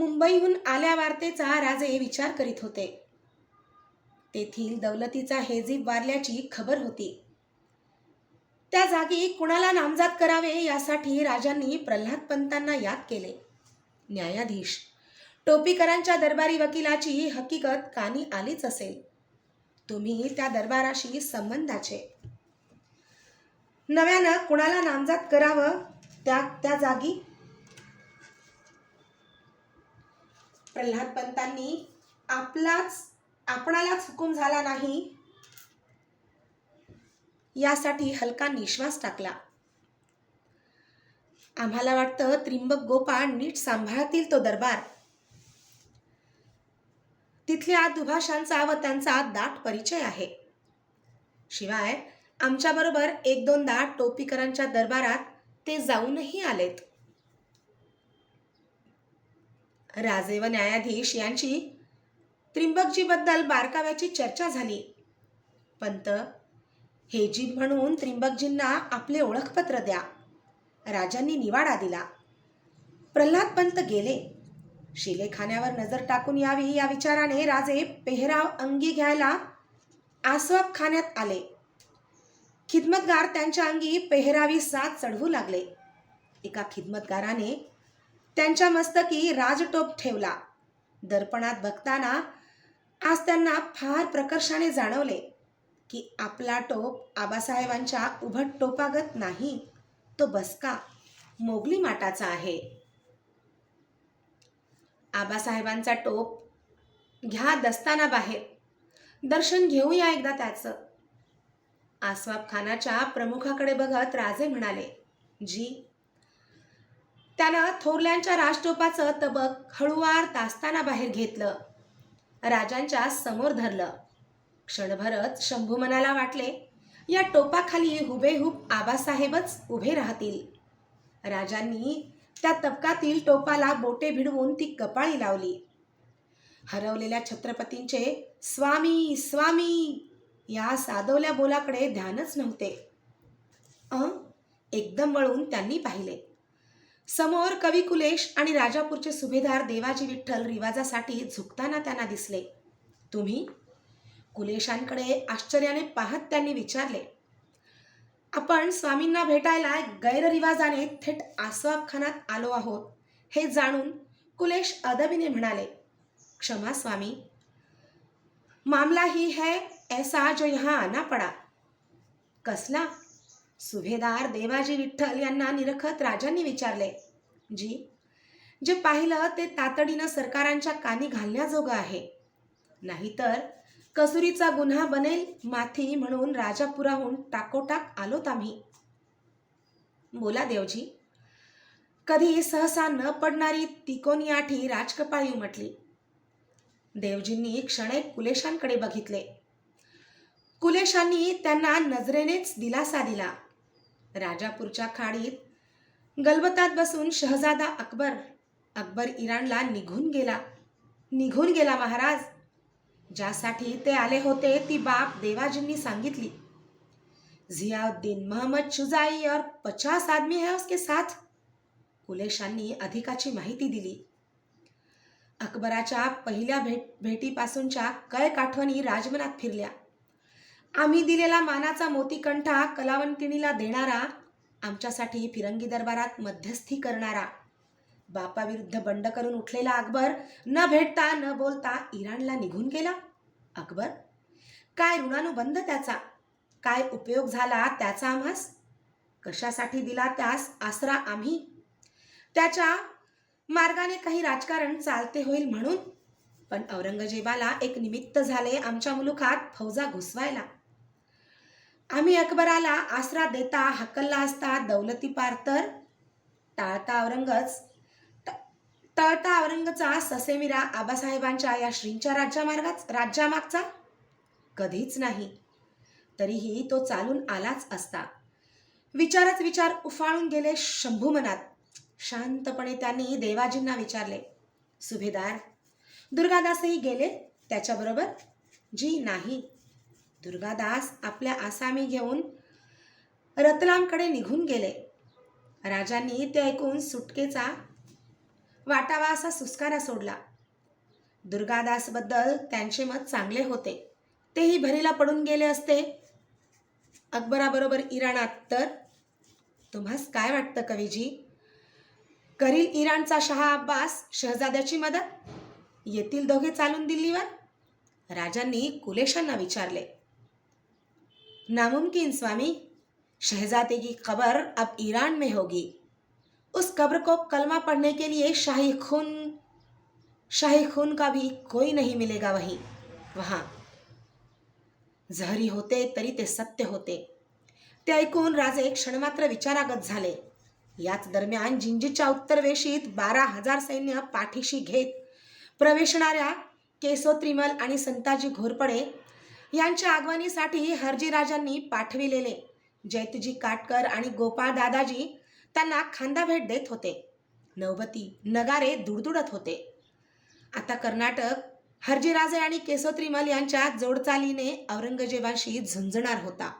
मुंबईहून आल्या वार्तेचा राजे विचार करीत होते. तेथील दौलतीचा हेजीब वारल्याची खबर होती. त्या जागी कुणाला नामजात करावे यासाठी राजांनी प्रल्हाद पंतांना याद केले. न्यायाधीश टोपीकरांच्या दरबारी वकिलाची हकीकत कानी आलीच असेल. तुम्ही त्या दरबाराशी संबंधाचे. नव्यानं कुणाला नामजात करावं त्या त्या जागी? प्रल्हाद पंतांनी आपलाच आपणालाच हुकूम झाला नाही. यासाठी हलका निश्वास टाकला. आम्हाला वाटतं त्रिंबक गोपाळ नीट सांभाळतील तो दरबार. तिथल्या दुभाषांचा व त्यांचा दाट परिचय आहे. शिवाय आमच्याबरोबर एक दोनदा टोपीकरांच्या दरबारात ते जाऊनही आलेत. राजे व न्यायाधीश यांची त्रिंबकजीबद्दल बारकाव्याची चर्चा झाली. पंत हे जी म्हणून त्रिंबकजींना आपले ओळखपत्र द्या. राजांनी निवाडा दिला. प्रल्हाद पंत गेले. शिलेखान्यावर नजर टाकून यावी या विचाराने राजे पेहराव अंगी घ्यायला आसवाब खाण्यात आले. खिदमतगार त्यांच्या अंगी पेहरावी साथ चढवू लागले. एका खिदमतगाराने त्यांच्या मस्तकी राजटोप ठेवला. दर्पणात बघताना आज त्यांना फार प्रकर्षाने जाणवले की आपला टोप आबासाहेबांच्या उभट टोपागत नाही तो बसका मोगली माटाचा आहे. आबासाहेबांचा टोप घ्या दस्ताना बाहेर. दर्शन घेऊया एकदा त्याचं. आसवाब खानाच्या प्रमुखाकडे बघत राजे म्हणाले जी त्यानं थोरल्यांच्या राजटोपाचं तबक हळुवार तासताना बाहेर घेतलं. राजांच्या समोर धरलं. क्षणभरच शंभू मनाला वाटले या टोपाखाली हुबेहूब आबासाहेबच उभे राहतील. राजांनी त्या तबकातील टोपाला बोटे भिडवून ती कपाळी लावली. हरवलेल्या छत्रपतींचे स्वामी स्वामी! या सादवल्या बोलाकडे ध्यानच नव्हते. अ? एकदम वळून त्यांनी पाहिले. समोर कवी कुलेश आणि राजापूरचे सुभेदार देवाजी विठ्ठल रिवाजासाठी झुकताना त्यांना दिसले. तुम्ही? कुलेशांकडे आश्चर्याने पाहत त्यांनी विचारले. आपण स्वामींना भेटायला गैररिवाजाने थेट आसवाबखानात आलो आहोत हे जाणून कुलेश अदबीने म्हणाले क्षमा स्वामी. मामला ही है ऐसा जो यहाँ आना पडा. कसला? सुभेदार देवाजी विठ्ठल यांना निरखत राजांनी विचारले जी जे पाहिलं ते तातडीनं सरकारांच्या कानी घालण्याजोगं आहे. नाहीतर कसुरीचा गुन्हा बनेल माथी म्हणून राजापुराहून टाकोटाक आलोत आम्ही. बोला देवजी. कधी सहसा न पडणारी तिकोनी आठी राजकपाळी उमटली देवजींनी क्षणेक कुलेशांकडे बघितले. कुलेशांनी त्यांना नजरेनेच दिलासा दिला. राजापूरच्या खाडीत गलबतात बसून शहजादा अकबर अकबर इराणला निघून गेला. निघून गेला महाराज. ज्यासाठी ते आले होते ती बाप देवाजींनी सांगितली. जियाउद्दीन मोहम्मद शुजाई और पचास आदमी है उसके साथ कुलेशांनी अधिकाची माहिती दिली. अकबराच्या पहिल्या भेट भेटीपासूनच्या कैक आठवणी राजमनात फिरल्या. आम्ही दिलेला मानाचा मोतीकंठा कलावंतिणीला देणारा आमच्यासाठी फिरंगी दरबारात मध्यस्थी करणारा. बापाविरुद्ध बंड करून उठलेला अकबर न भेटता न बोलता इराणला निघून गेला. अकबर काय ऋणानुबंध त्याचा? काय उपयोग झाला त्याचा आम्हास? कशासाठी दिला त्यास आसरा आम्ही? त्याच्या मार्गाने काही राजकारण चालते होईल म्हणून. पण औरंगजेबाला एक निमित्त झाले आमच्या मुलुखात फौजा घुसवायला. आम्ही अकबराला आसरा देता हकलला असता दौलती पार तर टाळता औरंगच ट- टळता औरंगचा ससेमिरा आबासाहेबांच्या या श्रींच्या राज्यामार्गाच राज्यामागचा? कधीच नाही. तरीही तो चालून आलाच असता. विचारच विचार उफाळून गेले शंभू मनात. शांतपणे त्यांनी देवाजींना विचारले सुभेदार दुर्गादासही गेले? त्याच्याबरोबर? जी नाही. दुर्गादास आपल्या आसामी घेऊन रतलामकडे निघून गेले. राजांनी ते ऐकून सुटकेचा वाटावा असा सुस्कारा सोडला. दुर्गादासबद्दल त्यांचे मत चांगले होते. तेही भरीला पडून गेले असते. अकबराबरोबर इराणात तर? तुम्हास काय वाटतं कवीजी? करील इराणचा शहा अब्बास शहजाद्याची मदत? येतील दोघे चालून दिल्लीवर? राजांनी कुलेशांना विचारले. नामुमकिन स्वामी। शहजादे की कब्र अब ईरान में होगी। उस कब्र को कलमा पढ़ने के लिए शाही खून शाही खून का भी कोई नहीं मिलेगा वही। वहाँ जहरी होते तरी ते सत्य होते। ते ऐकून राजे क्षणमात्र विचारागत झाले। याच दरम्यान जिंजीच्या उत्तरवेशीत बारा हजार सैन्य पाठीशी घेत प्रवेशणाऱ्या केसोत्रिमल आणि संताजी घोरपडे यांच्या आगमनीसाठी हरजीराजांनी पाठविलेले. जैतजी काटकर आणि गोपाळ दादाजी त्यांना खांदा भेट देत होते. नवबती नगारे दुडदुडत होते. आता कर्नाटक हरजीराजे आणि केसोत्रिमल यांच्या जोडचालीने औरंगजेबाशी झुंजणार होता.